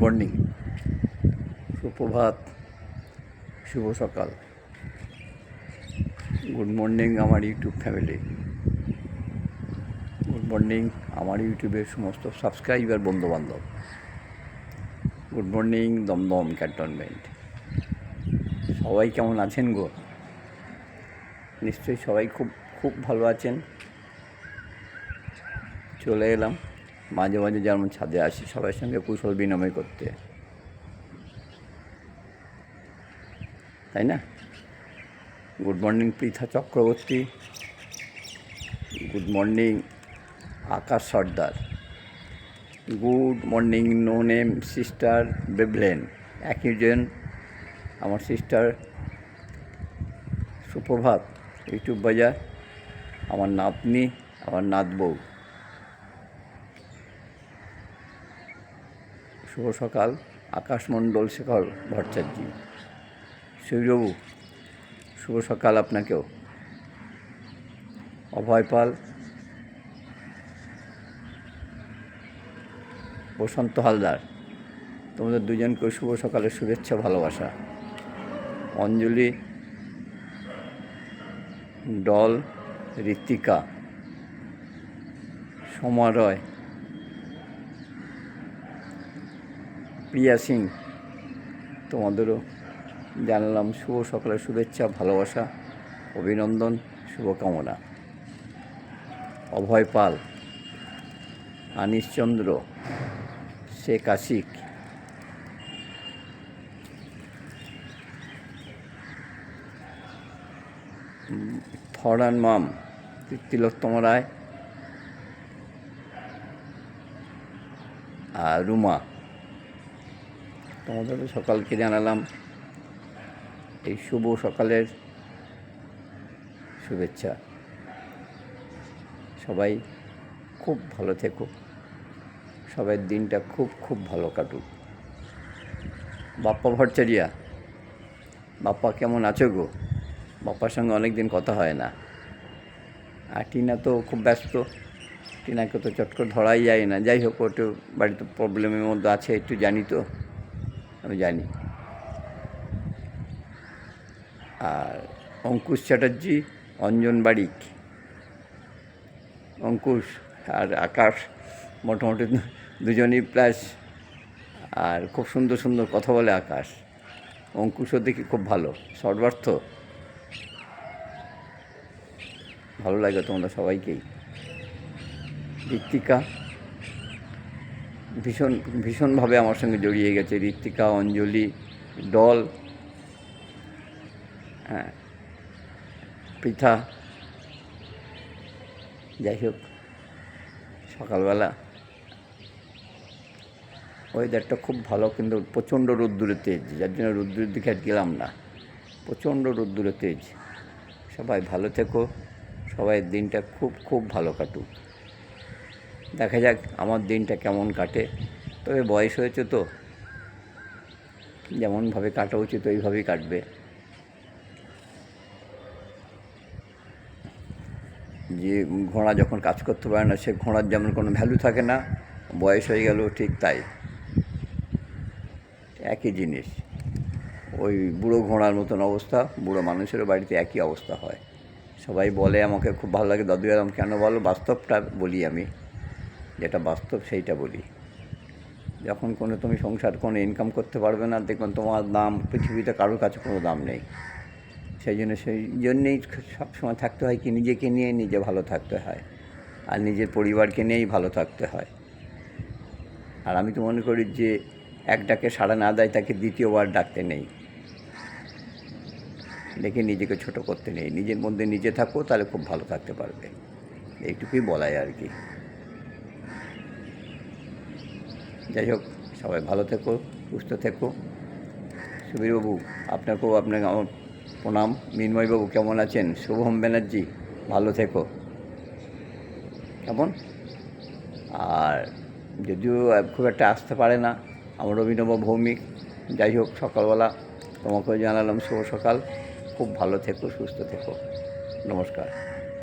Morning. সুপ্রভাত। শুভ সকাল। গুড মর্নিং আমার ইউটিউব ফ্যামিলি। গুড মর্নিং আমার ইউটিউবের সমস্ত সাবস্ক্রাইবার বন্ধুবান্ধব। Good morning Dum Dum cantonment. সবাই কেমন আছেন গো? নিশ্চয়ই সবাই খুব খুব ভালো আছেন। চলে এলাম। মাঝে মাঝে যেমন ছাদে আসি, সবার সঙ্গে কুশল বিনিময় করতে। তাই না? Good morning Pritha Chakraborty. Good morning Akash Sardar. Good morning no name sister বেবলেন। একই জন, আমার সিস্টার সুপ্রভাত, ইউটিউব বাজার। আমার নাতনি, আমার নাত শুভ সকাল, আকাশমণ্ডল শেখর ভট্টাচার্য। সৌরবাবু শুভ সকাল আপনাকেও। অভয় পাল, বসন্ত হালদার, তোমাদের দুজনকে শুভ সকালের শুভেচ্ছা, ভালোবাসা। অঞ্জলি, ডল ঋত্বিকা সমারয় প্রিয়া সিং তোমাদেরও জানালাম শুভ সকালের শুভেচ্ছা ভালোবাসা অভিনন্দন শুভকামনা। অভয় পাল আনিশচন্দ্র শেখ আশিক। উম, ফরহান মাম তিলোত্তম রায়। আর রুমা তোমাদের সকালকে জানালাম এই শুভ সকালের শুভেচ্ছা। সবাই খুব ভালো থেকো। সবাই দিনটা খুব খুব ভালো কাটুক। বাপ্পা ভট্টাচারিয়া, বাপ্পা কেমন আছো গো? বাপ্পার সঙ্গে অনেক দিন কথা হয় না। আর টিনা তো খুব ব্যস্ত। টিনাকে তো চট করে ধরাই যায় না। যাই হোক একটু বাড়িতে প্রবলেমের মধ্যে আছে, একটু জানি তো। জানি। আর অঙ্কুশ চ্যাটার্জি, অঞ্জন বারিক। অঙ্কুশ আর আকাশ মোটামুটি দুজনই প্লাস আর খুব সুন্দর সুন্দর কথা বলে আকাশ। অঙ্কুশও দেখি খুব ভালো শর্টবার্থ ভালো লাগে তোমরা সবাইকেই। ঋত্বিকা ভীষণ, ভীষণভাবে আমার সঙ্গে জড়িয়ে গেছে। ঋত্বিকা, অঞ্জলি ডল হ্যাঁ যাই হোক, সকালবেলা। ওয়েদারটা খুব ভালো, কিন্তু প্রচণ্ড রোদ্দুরে তেজ, যার জন্য রোদ্দুরের দিকে আর গেলাম না। প্রচণ্ড রোদ্দুরে তেজ। সবাই ভালো থেকো, সবাই দিনটা খুব খুব ভালো কাটুক। দেখা যাক আমার দিনটা কেমন কাটে। তবে বয়স হয়েছে তো। যেমনভাবে কাটা উচিত, ওইভাবেই কাটবে। যে ঘোড়া যখন কাজ করতে পারে না, সে ঘোড়ার যেমন কোনো ভ্যালু থাকে না, বয়স হয়ে গেল ঠিক তাই। একই জিনিস। ওই বুড়ো ঘোড়ার মতন অবস্থা, বুড়ো মানুষেরও বাড়িতে একই অবস্থা হয়। সবাই বলে, আমাকে খুব ভালো লাগে। দাদু এরম কেন বলো? বাস্তবটা বলি আমি। যেটা বাস্তব সেইটা বলি। যখন কোনো তুমি সংসার, কোনো ইনকাম করতে পারবে না, দেখবেন তোমার দাম, পৃথিবীতে কারোর কাছে কোনো দাম নেই। সেই জন্য সেই জন্যেই সবসময় থাকতে হয় কি, নিজেকে নিয়ে নিজে ভালো থাকতে হয়। আর নিজের পরিবারকে নিয়েই ভালো থাকতে হয়। আর আমি তো মনে করি যে এক ডাকে সাড়া না দেয় তাকে দ্বিতীয়বার ডাকতে নেই। ডেকে নিজেকে ছোট করতে নেই। নিজের মধ্যে নিজে থাকো, তাহলে খুব ভালো থাকতে পারবে। এইটুকুই বলাই আর কি। যাই হোক, সবাই ভালো থেকো, সুস্থ থেকো। সুবীরবাবু, আপনাকেও আপনাকে আমার প্রণাম। মিনময়বাবু, কেমন আছেন? শুভম ব্যানার্জি, ভালো থেকো। কেমন? আর যদিও খুব একটা আসতে পারে না আমার অভিনব ভৌমিক। যাই হোক, সকালবেলা তোমাকেও জানালাম, শুভ সকাল। খুব ভালো থেকো, সুস্থ থেকো। নমস্কার।